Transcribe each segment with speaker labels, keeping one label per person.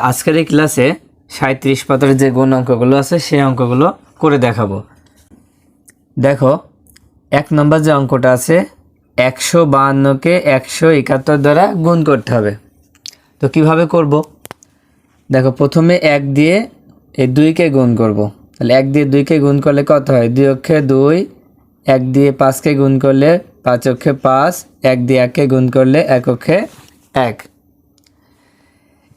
Speaker 1: আজকের এই ক্লাসে সাঁত্রিশ পাতার যে গুণ অঙ্কগুলো আছে, সেই অঙ্কগুলো করে দেখাবো। দেখো, এক নম্বর যে অঙ্কটা আছে, একশো বাহান্নকে একশো একাত্তর দ্বারা গুণ করতে হবে। তো কীভাবে করব? দেখো, প্রথমে এক দিয়ে এই দুইকে গুণ করব। তাহলে এক দিয়ে দুইকে গুণ করলে কত হয়? দুই অক্ষে দুই, এক দিয়ে পাঁচকে গুণ করলে পাঁচ অক্ষে পাঁচ, এক দিয়ে এককে গুণ করলে এক অক্ষে এক।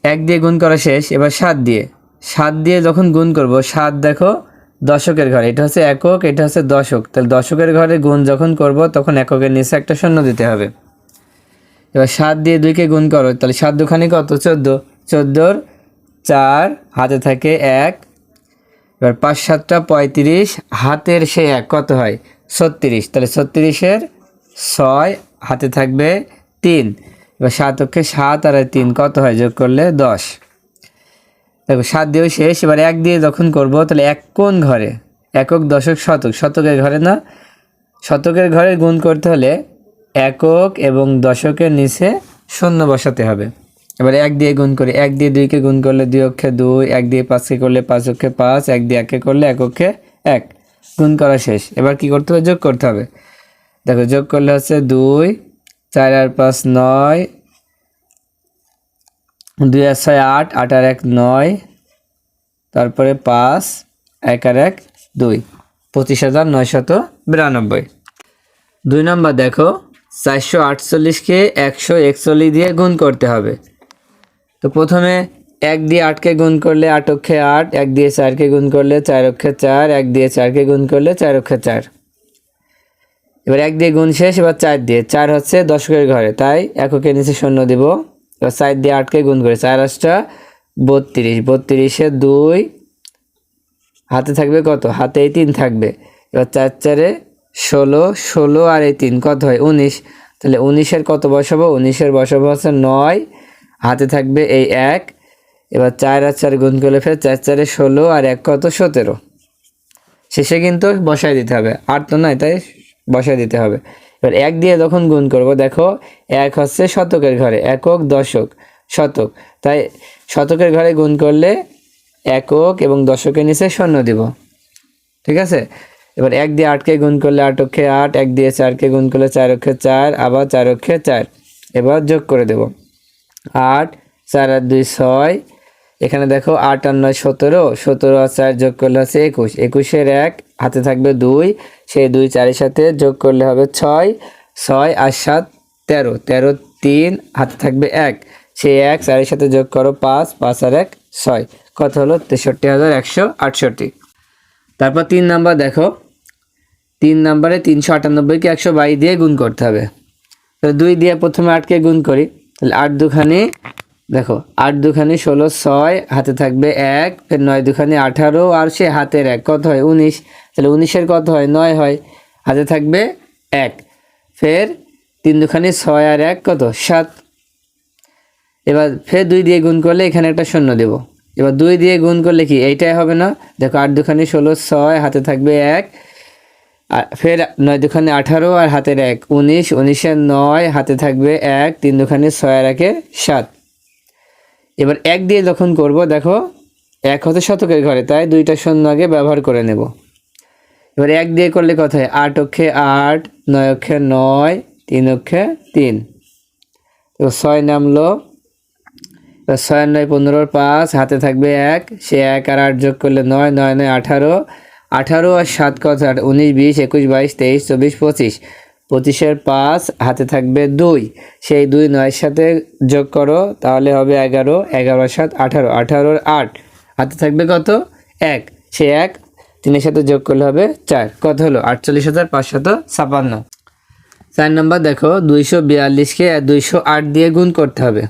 Speaker 1: এক দিয়ে গুণ করা শেষ, এবার সাত দিয়ে। সাত দিয়ে যখন গুণ করব, সাত দেখো দশকের ঘরে, এটা হচ্ছে একক, এটা হচ্ছে দশক। তাহলে দশকের ঘরে গুণ যখন করব, তখন এককের নিচে একটা শূন্য দিতে হবে। এবার সাত দিয়ে দুইকে গুণ করো, তাহলে সাত দুখানি কত? চোদ্দ। চোদ্দোর চার, হাতে থাকে এক। এবার পাঁচ সাতটা পঁয়ত্রিশ, হাতের সে এক, কত হয়? ছত্রিশ। তাহলে ছত্রিশের ছয়, হাতে থাকবে তিন। এবার সাত অক্ষে সাত আর তিন, কত হয়? যোগ করলে দশ। দেখো, সাত দিয়েও শেষ। এবার এক দিয়ে যখন করব, তাহলে এক কোন ঘরে, একক, দশক, শতক। শতকের ঘরে না, শতকের ঘরে গুণ করতে হলে একক এবং দশকের নিচে শূন্য বসাতে হবে। এবার এক দিয়ে গুণ করি, এক দিয়ে দুইকে গুণ করলে দুই অক্ষে দুই, এক দিয়ে পাঁচকে করলে পাঁচ অক্ষে পাঁচ, এক দিয়ে একে করলে এক অক্ষে এক। গুণ করা শেষ। এবার কি করতে হবে? যোগ করতে হবে। দেখো, যোগ করলে হচ্ছে দুই চার আর পাঁচ নয়। দুই আর ছয় আট আট আর এক নয়। তারপরে পাঁচ, এক আর এক দুই। পঁচিশ হাজার নয়শত বিরানব্বই। দুই নম্বর দেখো, চারশো আটচল্লিশকে একশো একচল্লিশ দিয়ে গুণ করতে হবে। তো প্রথমে এক দিয়ে আটকে গুণ করলে আট অক্ষে আট, এক দিয়ে চারকে গুণ করলে চার অক্ষে চার, এক দিয়ে চারকে গুণ করলে চার অক্ষে চার। এবার এক দিয়ে গুণ শেষ, এবার চার দিয়ে। চার হচ্ছে দশকের ঘরে, তাই এককের নিচে শূন্য দিব। এবার চার দিয়ে আটকে গুণ করে চার আটটা বত্রিশ। বত্রিশে দুই, হাতে থাকবে কত? হাতে এই তিন থাকবে। এবার চার চারে ষোলো ষোলো আর এই তিন, কত হয়? উনিশ। তাহলে উনিশের কত বসাবো? উনিশের বসাবো হচ্ছে নয়। হাতে থাকবে এই এক। এবার চার আর চার গুণ করলে ফের চার চারে ষোলো আর এক কত? সতেরো। শেষে কিন্তু বসায় দিতে হবে। আর তো নয় তাই বসায় দিতে হবে। এবার এক দিয়ে যখন গুণ করব, দেখো, এক হচ্ছে শতকের ঘরে, একক দশক, শতক। তাই শতকের ঘরে গুণ করলে একক এবং দশকের নিচে শূন্য দিব। ঠিক আছে? এবার এক দিয়ে আটকে গুণ করলে আট অক্ষে আট, এক দিয়ে চারকে গুণ করলে চার অক্ষে চার, আবার চার অক্ষে চার। এবার যোগ করে দেব। আট, চার আর দুই ছয়, এখানে দেখো আট আর নয় সতেরো সতেরো আর চার যোগ করলে হচ্ছে একুশ। একুশের এক হাতে থাকবে দুই, সেই দুই চারের সাথে যোগ করলে হবে ছয় ছয় আর সাত তেরো তেরো তিন, হাতে থাকবে এক, সেই এক চারের সাথে যোগ করো পাঁচ পাঁচ আর এক ছয়, কত হলো? তেষট্টি হাজার একশো আটষট্টি। তারপর তিন নাম্বার দেখো, তিন নাম্বারে তিনশো আটানব্বইকে একশো বাইশ দিয়ে গুণ করতে হবে। তাহলে দুই দিয়ে প্রথমে আটকে গুণ করি, তাহলে আট দুখানি দেখো, আট দুখানি ষোলো ছয়, হাতে থাকবে এক, ফের নয় দুখানি আঠারো, আর সে হাতের এক। কত হয়? উনিশ। তাহলে উনিশের কত হয়? নয় হয়। হাতে থাকবে এক। ফের তিন দুখানি ছয় আর এক কত? সাত। এবার ফের দুই দিয়ে গুণ করলে এখানে একটা শূন্য দেব। এবার দুই দিয়ে গুণ করলে কি? এইটাই হবে না? দেখো, আট দুখানি ষোলো ছয়, হাতে থাকবে এক। ফের নয় দুখানে আঠারো আর হাতের এক। উনিশ, উনিশের নয়, হাতে থাকবে এক। তিন দুখানে ছয় আর একের সাত। এবার এক দিয়ে যখন করব, দেখো, এক হতে শতকের ঘরে, তাই দুইটা শূন্য আগে ব্যবহার করে নেব। এবার এক দিয়ে করলে কত হয়? আট অক্ষে আট, নয় অক্ষে নয়, তিন অক্ষে তিন। তো ছয় নামলো। এবার ছয়, নয় পনেরোর পাঁচ, হাতে থাকবে এক। সে এক আর আট যোগ করলে নয় নয় নয়, আঠারো। আঠারো আর সাত কত? উনিশ, বিশ, একুশ, বাইশ, তেইশ, চব্বিশ, পঁচিশ। পঁচিশের পাঁচ, হাতে থাকবে দুই। সেই দুই নয়ের সাথে যোগ করো, তাহলে হবে এগারো এগারো সাত, আঠারো। আঠারোর আট, হাতে থাকবে কত? এক। সে এক, তিনের সাথে যোগ করলে হবে চার। কত হলো? আটচল্লিশ হাজার পাঁচশত ছাপান্ন। চার নম্বর দেখো, দুইশো বিয়াল্লিশকে দুইশো আট দিয়ে গুণ করতে হবে।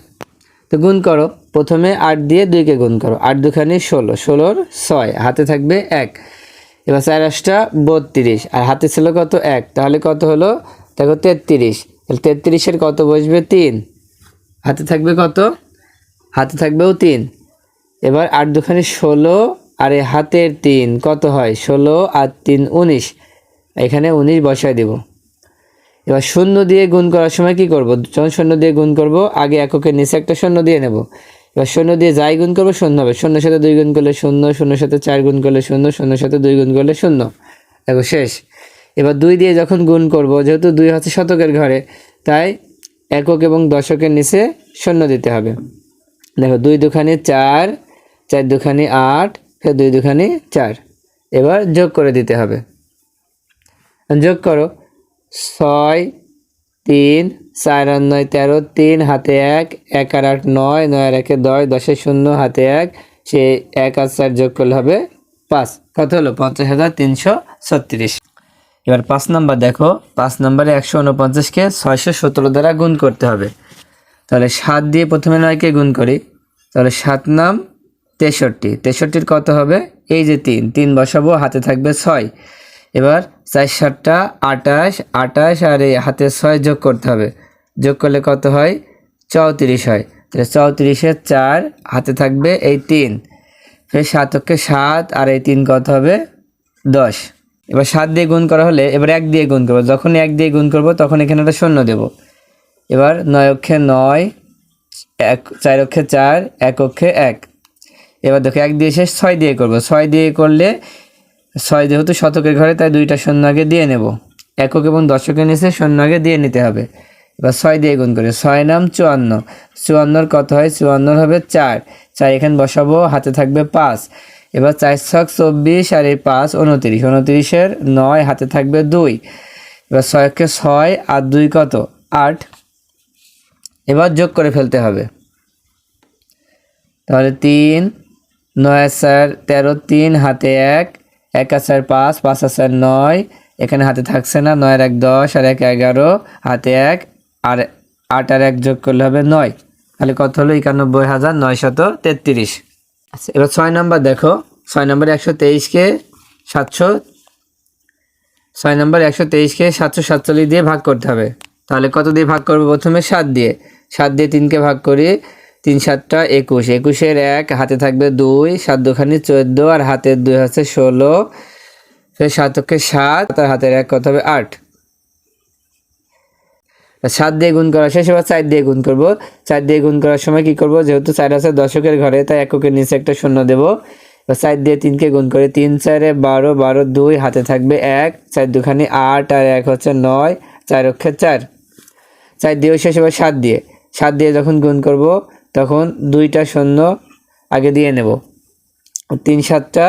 Speaker 1: তো গুণ করো। প্রথমে আট দিয়ে দুইকে গুণ করো। আট দুখানি ষোলো। ষোলোর ছয়, হাতে থাকবে এক। এবার চার আটটা বত্রিশ, আর হাতে ছিল কত এক? তাহলে কত হলো? দেখো তেত্রিশ। তাহলে তেত্রিশের কত বসবে? তিন। হাতে থাকবে কত? হাতে থাকবেও তিন। এবার আট দুখানি ষোলো, আর এই হাতের তিন, কত হয়? ষোলো আর তিন, উনিশ। এখানে উনিশ বসায় দেব। এবার শূন্য দিয়ে গুণ করার সময় কি করব? যখন শূন্য দিয়ে গুণ করব, আগে এককের নিচে একটা শূন্য দিয়ে নেব। এবার শূন্য দিয়ে যাই গুণ করব, শূন্য হবে। শূন্যের সাথে দুই গুণ করলে শূন্য, শূন্যের সাথে চার গুণ করলে শূন্য, শূন্যের সাথে দুই গুণ করলে শূন্য। দেখো শেষ। এবার দুই দিয়ে যখন গুণ করব, যেহেতু দুই হচ্ছে শতকের ঘরে, তাই একক এবং দশকের নিচে শূন্য দিতে হবে। দেখো, দুই দুখানি চার চার দুখানি আট, ফের দুই দুখানি চার। এবার যোগ করে দিতে হবে। যোগ করো, ছয়, তিন চার আর নয় তেরো, তিন হাতে এক এক আর আট নয় নয় আর একে দশ দশের শূন্য, হাতে এক, সে এক আর চার যোগ করলে হবে পাঁচ। কত হলো? পঞ্চাশ হাজার তিনশো ছত্রিশ। এবার পাঁচ নাম্বার দেখো, পাঁচ নাম্বারে একশো উনপঞ্চাশকে ছয়শো সতেরো দ্বারা গুণ করতে হবে। তাহলে সাত দিয়ে প্রথমে নয়কে গুণ করি। তাহলে সাত নাম তেষট্টি। তেষট্টির কত হবে? এই যে তিন। তিন বসাবো, হাতে থাকবে ছয়। এবার চার সাতটা আটাশ আটাশ আর এই হাতে ছয় যোগ করতে হবে। যোগ করলে কত হয়? চৌত্রিশ হয়। তাহলে চৌত্রিশের চার, হাতে থাকবে এই তিন। ফের সাতকে সাত আর এই তিন কত হবে? দশ। এবার সাত দিয়ে গুণ করা হলে এবার এক দিয়ে গুণ করব। যখন এক দিয়ে গুণ করব, তখন এখানে একটা শূন্য দেব। এবার নয় অক্ষে নয়, এক চার অক্ষে চার এক অক্ষে এক। এবার দেখো এক দিয়ে শেষ, ছয় দিয়ে করব। ছয় দিয়ে করলে ছয় যেহেতু শতকের ঘরে, তাই দুইটা শূন্য আগে দিয়ে নেব। একক এবং দশকের নিচে শূন্য আগে দিয়ে নিতে হবে। এবার ছয় দিয়ে গুণ করে, ছয় নাম চুয়ান্ন। চুয়ান্নর কত হয়? চুয়ান্নর হবে চার। চার এখানে বসাবো, হাতে থাকবে পাঁচ। এবার চার ছক চব্বিশ আর এই পাঁচ উনত্রিশ। উনত্রিশের নয়, হাতে থাকবে দুই। এবার ছয়কে ছয়, আর দুই কত? আট। এবার যোগ করে ফেলতে হবে। তাহলে তিন, নয় চার, তেরো তিন, হাতে এক এক চার পাঁচ পাঁচ চার নয়। এখানে হাতে থাকছে না নয়ের এক দশ আর এক এগারো। হাতে এক আর আট আর এক যোগ করলে হবে নয়। তাহলে কত হলো? একানব্বই হাজার নয়শত তেত্রিশ। আচ্ছা এবার ছয় নম্বর দেখো। ছয় নম্বর একশো তেইশকে সাতশো, ছয় নম্বর একশো তেইশকে সাতশো সাতচল্লিশ দিয়ে ভাগ করতে হবে। তাহলে কত দিয়ে ভাগ করব? প্রথমে সাত দিয়ে। সাত দিয়ে তিনকে ভাগ করি তিন সাতটা একুশ। একুশের এক, হাতে থাকবে দুই সাত দুখানি চোদ্দ, আর হাতের দুই হচ্ছে ষোলো। সাতকে সাত আর হাতের এক কত হবে? আট। সাত দিয়ে গুণ করা শেষ, এবার চার দিয়ে গুণ করব। চার দিয়ে গুণ করার সময় কি করব? যেহেতু চার আছে দশকের ঘরে, তাই এককের নিচে একটা শূন্য দেবো। চার দিয়ে তিনকে গুণ করে। তিন, চারে বারো বারো, দুই, হাতে থাকবে এক, চার দুখানি আট, আর এক হচ্ছে নয়, চার অক্ষে চার। চার দিয়ে শেষ, এবার সাত দিয়ে। সাত দিয়ে যখন গুণ করব তখন দুইটা শূন্য আগে দিয়ে নেব। তিন সাতটা,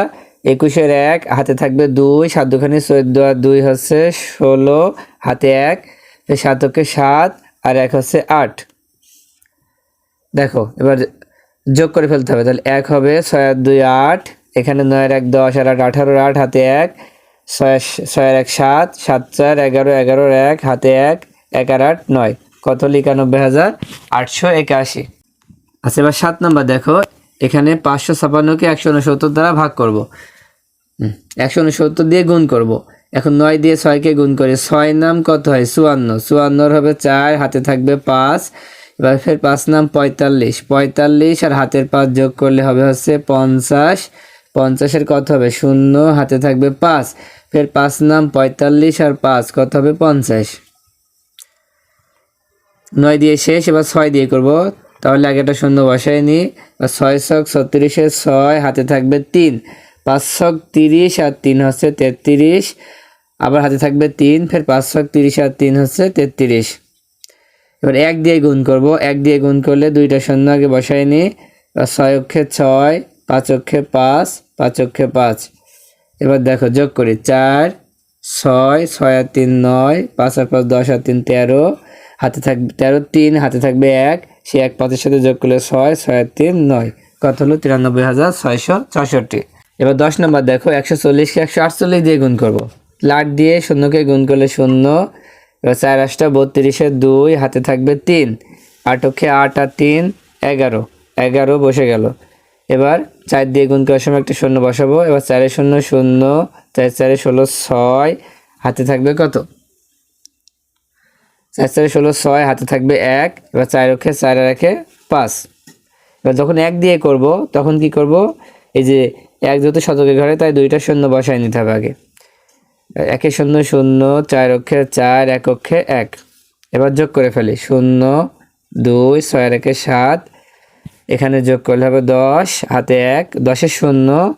Speaker 1: একুশের এক, হাতে থাকবে দুই সাত দুখানি চোদ্দ, আর দুই হচ্ছে ষোলো, হাতে এক, সাতকে সাত, আর এক হচ্ছে আট। দেখো, এবার যোগ করে ফেলতে হবে, তাহলে এক হবে ছয় আর দুই আট, এখানে নয়ের এক দশ, আর আট আঠারোর আট, হাতে এক, ছয় ছয়ের এক সাত সাত চার, এগারো, এগারোর এক, হাতে এক এক আর আট নয়, কত? হলো একানব্বই হাজার আটশো একাশি। আচ্ছা এবার সাত নম্বর দেখো। এখানে পাঁচশো ছাপান্নকে একশো উনসত্তর দ্বারা ভাগ করব। একশো উনসত্তর দিয়ে গুণ করব। এখন নয় দিয়ে ছয়কে গুণ করে ছয় নাম কত হয়? চুয়ান্ন। চুয়ান্নর হবে চার, হাতে থাকবে পাঁচ। এবার ফের পাঁচ নাম পঁয়তাল্লিশ। পঁয়তাল্লিশ আর হাতের পাঁচ যোগ করলে হবে হচ্ছে পঞ্চাশ। পঞ্চাশের কত হবে? শূন্য, হাতে থাকবে পাঁচ। ফের পাঁচ নাম পঁয়তাল্লিশ আর পাঁচ, কত হবে? পঞ্চাশ। নয় দিয়ে শেষ, এবার ছয় দিয়ে করব। তাহলে আগে একটা শূন্য বসায় নিই ছয় ছক ছত্রিশে ছয়, হাতে থাকবে তিন। পাঁচ ছক তিরিশ আর তিন হচ্ছে তেত্রিশ। আবার হাতে থাকবে তিন, ফের পাঁচ ছক তিরিশ আর তিন হচ্ছে তেত্রিশ। এবার এক দিয়ে গুণ করব। এক দিয়ে গুণ করলে দুইটা শূন্য আগে বসায় নি। এবার ছয় অক্ষে ছয়, পাঁচ অক্ষে পাঁচ পাঁচ অক্ষে পাঁচ। এবার দেখো, যোগ করি। চার, ছয় ছয় আর তিন নয়, পাঁচ আর পাঁচ দশ আর তিন তেরো। হাতে থাকবে তেরো, তিন, হাতে থাকবে এক। সে এক পাঁচের সাথে যোগ করলে ছয় ছয় তিন, নয়। কত হলো? তিরানব্বই হাজার ছয়শো চৌষট্টি। এবার দশ নম্বর দেখো, একশো চল্লিশকে একশো আটচল্লিশ দিয়ে গুণ করব। লাট দিয়ে শূন্যকে গুণ করলে শূন্য। এবার চার আটটা বত্রিশে দুই, হাতে থাকবে তিন। আটকে আট আর তিন, এগারো। এগারো বসে গেল। এবার চার দিয়ে গুণ করার সময় একটা শূন্য বসাবো। এবার চারে শূন্য শূন্য। চার চারে ষোলো, ছয়। হাতে থাকবে কত? চার চারে ষোলো, ছয়, হাতে থাকবে এক, এবার চার রক্ষে চার রেখে পাঁচ। এবার যখন এক দিয়ে করব, তখন কি করব? এই যে এক যেহেতু শতকের ঘরে, তাই দুইটা শূন্য বসায় নিতে হবে আগে। একে শূন্য শূন্য, চার অক্ষে চার, এক অক্ষে এক। এবার যোগ করে ফেলি। শূন্য, দুই, ছয় একে সাত। এখানে যোগ করলে হবে দশ, হাতে এক দশের শূন্য।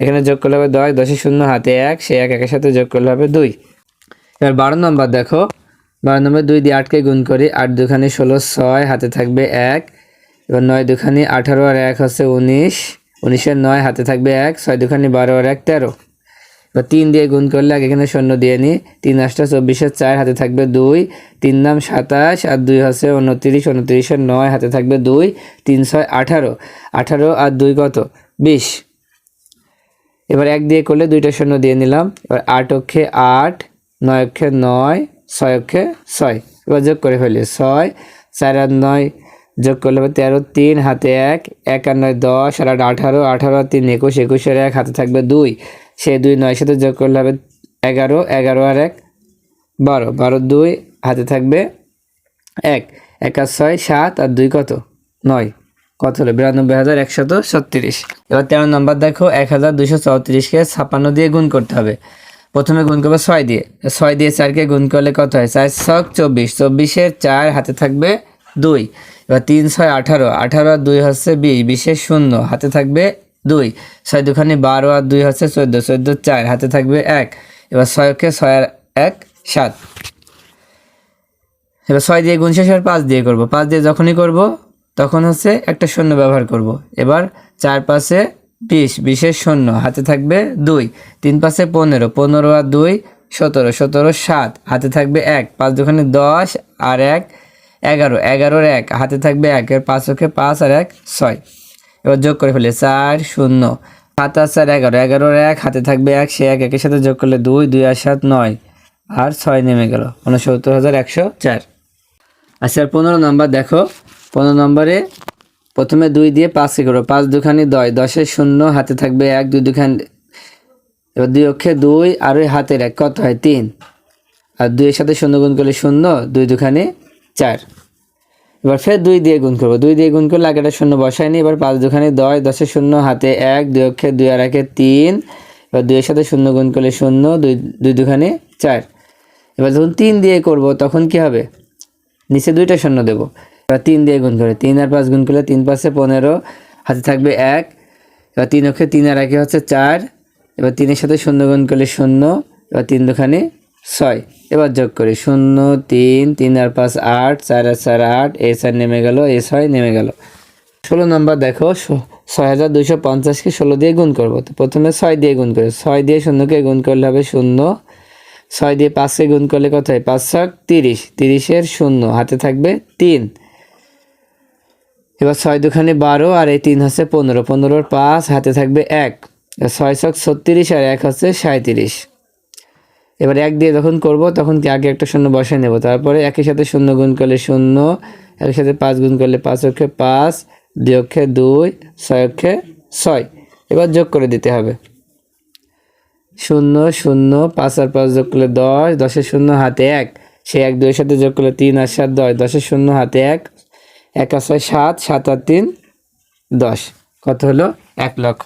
Speaker 1: এখানে যোগ করলে হবে দশ দশের শূন্য, হাতে এক, সে এক, একের সাথে যোগ করলে হবে দুই। এবার বারো নম্বর দেখো। বারো নম্বর দুই দিয়ে আটকে গুণ করি, আট দুখানি ষোলো, ছয়, হাতে থাকবে এক। এবার নয় দুখানি আঠারো আর এক হচ্ছে উনিশ। উনিশের নয়, হাতে থাকবে এক, ছয় দুখানি বারো আর এক তেরো। এবার তিন দিয়ে গুণ করলে আগে এখানে শূন্য দিয়ে নিই। তিন আটটা চব্বিশের চার, হাতে থাকবে দুই। তিন নাম সাতাশ, আর দুই হচ্ছে উনত্রিশ, উনত্রিশের নয়, হাতে থাকবে দুই। তিন, ছয়, আঠারো। আঠারো আর দুই কত? বিশ। এবার এক দিয়ে করলে দুইটা শূন্য দিয়ে নিলাম। এবার আট অক্ষে আট, নয় অক্ষে নয় ছয় অক্ষে ছয়। এবার যোগ করে ফেলি। ছয়, চার আর নয় যোগ করলে হবে তেরো, তিন, হাতে এক এক আর নয়, দশ, আর আট, আঠারো আঠারো, তিন, একুশ একুশের এক, হাতে থাকবে দুই। সে দুই নয় সাথে যোগ করলে হবে এগারো এগারো আর এক, বারো। বারো, দুই, হাতে থাকবে এক। এক আর ছয়, সাত, আর দুই কত? নয়। কত হলো? বিরানব্বই হাজার একশত ছত্রিশ। এবার তেরো নম্বর দেখো, এক হাজার দুশো চৌত্রিশকে ছাপান্ন দিয়ে গুণ করতে হবে। প্রথমে গুণ করবে ছয় দিয়ে। ছয় দিয়ে চারকে গুণ করলে কত হয়? চার ছক চব্বিশ। চব্বিশের চার হাতে থাকবে দুই। এবার তিন, ছয়, আঠারো। আঠারো আর দুই হচ্ছে বিশ। বিশের শূন্য। হাতে থাকবে দুই। ছয় দুখানি বারো আর দুই হচ্ছে চোদ্দ। চোদ্দ চার। হাতে থাকবে এক। এবার ছয়কে ছয় আর এক, সাত। এবার ছয় দিয়ে গুণ শেষ আর পাঁচ দিয়ে করব। পাঁচ দিয়ে যখনই করব, তখন হচ্ছে একটা শূন্য ব্যবহার করব। এবার চার পাশে বিশ, বিশের শূন্য, হাতে থাকবে দুই, তিন পাশে পনেরো পনেরো আর দুই, সতেরো সতেরো সাত, হাতে থাকবে এক, পাঁচ দোকানে দশ আর এক, এগারো, এগারোর এক, হাতে থাকবে এক এর পাঁচ ওকে পাঁচ আর এক, ছয়। এবার যোগ করে ফেলে, চার, শূন্য, সাত আর চার, এগারো, এগারোর এক, হাতে থাকবে এক, সে এক, একের সাথে যোগ করলে দুই দুই আর সাত, নয়, আর ছয় নেমে গেল, উনসত্তর হাজার একশো চার। আচ্ছা পনেরো নম্বর দেখো, পনেরো নম্বরে প্রথমে দুই দিয়ে পাঁচকে করো। পাঁচ দুখানি দশ। দশের শূন্য হাতে থাকবে এক, দুই দুখানি এবার দুই অক্ষে দুই আর ওই হাতের এক। কত হয়? তিন। আর দুইয়ের সাথে শূন্য গুণ করলে শূন্য, দুই দুখানি চার। এবার ফের দুই দিয়ে গুণ করব। দুই দিয়ে গুণ করলে আগেটা শূন্য বসায়নি। এবার পাঁচ দুখানি দশ, দশের শূন্য হাতে এক, দুই অক্ষে দুই আর একে তিন। এবার দুইয়ের সাথে শূন্য গুণ করলে শূন্য, দুই দুই দুখানি চার। এবার যখন তিন দিয়ে করব, তখন কি হবে? নিচে দুইটা শূন্য দেবো। এবার তিন দিয়ে গুণ করে। তিন আর পাঁচ গুণ করলে তিন পাঁচে পনেরো, হাতে থাকবে এক। এবার তিন অক্ষে তিন আর একে হচ্ছে চার। এবার তিনের সাথে শূন্য গুণ করলে শূন্য, এবার তিন দুখানি ছয়। এবার যোগ করি, শূন্য, তিন তিন আর পাঁচ, আট, চার আর চার, আট, এ চার নেমে গেল, এ ছয় নেমে গেল। ষোলো নম্বর দেখো ছয় হাজার দুশো পঞ্চাশকে ষোলো দিয়ে গুণ করব। তো প্রথমে ছয় দিয়ে গুণ করে, ছয় দিয়ে শূন্যকে গুণ করলে হবে শূন্য। ছয় দিয়ে পাঁচকে গুণ করলে কত হয়? পাঁচ ছক তিরিশ। তিরিশের শূন্য, হাতে থাকবে তিন। এবার ছয় দুখানে বারো আর এই তিন হচ্ছে পনেরো। পনেরোর পাঁচ, হাতে থাকবে এক। ছয় ছক ছত্রিশ আর এক হচ্ছে সাঁত্রিশ এবার এক দিয়ে যখন করব, তখন কি আগে একটা শূন্য বসে নেব? তারপরে একই সাথে শূন্য গুণ করলে শূন্য একই সাথে পাঁচ গুণ করলে পাঁচ অক্ষে পাঁচ, দুই অক্ষে দুই, ছয় অক্ষে ছয়। এবার যোগ করে দিতে হবে। শূন্য শূন্য, পাঁচ আর পাঁচ যোগ করলে দশ, দশের শূন্য হাতে এক। সে এক, দুইয়ের সাথে যোগ করলে তিন আর সাত, দশ। দশের শূন্য হাতে এক এক ছয় সাত সাত আর তিন দশ। কত হলো? এক লক্ষ।